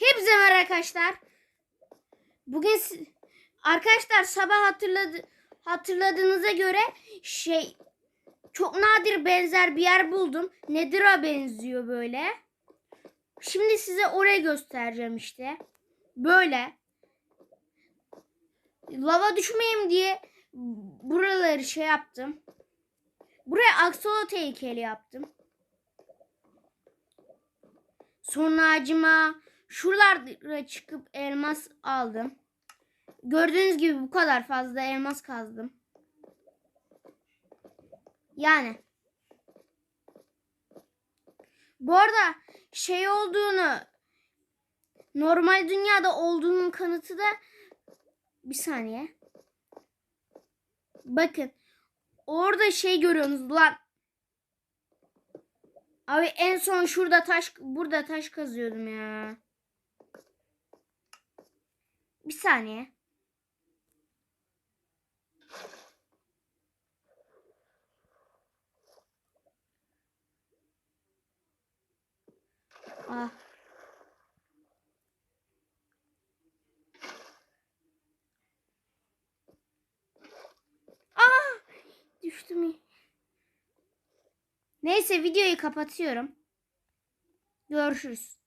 Hepinize merhaba arkadaşlar. Bugün arkadaşlar sabah hatırladı hatırladığınıza göre şey çok nadir benzer bir yer buldum. Nedir'a benziyor böyle. Şimdi size orayı göstereceğim işte. Böyle. Lava düşmeyeyim diye buraları şey yaptım. Buraya aksolot heykeli yaptım. Sonra acıma şuralara çıkıp elmas aldım. Gördüğünüz gibi bu kadar fazla elmas kazdım. Yani. Bu arada şey olduğunu normal dünyada olduğunun kanıtı da bir saniye. Bakın. Orada şey görüyorsunuz lan. Abi en son şurada taş burada taş kazıyordum ya. Bir saniye. Ah. Ah! Düştüm. Neyse videoyu kapatıyorum. Görüşürüz.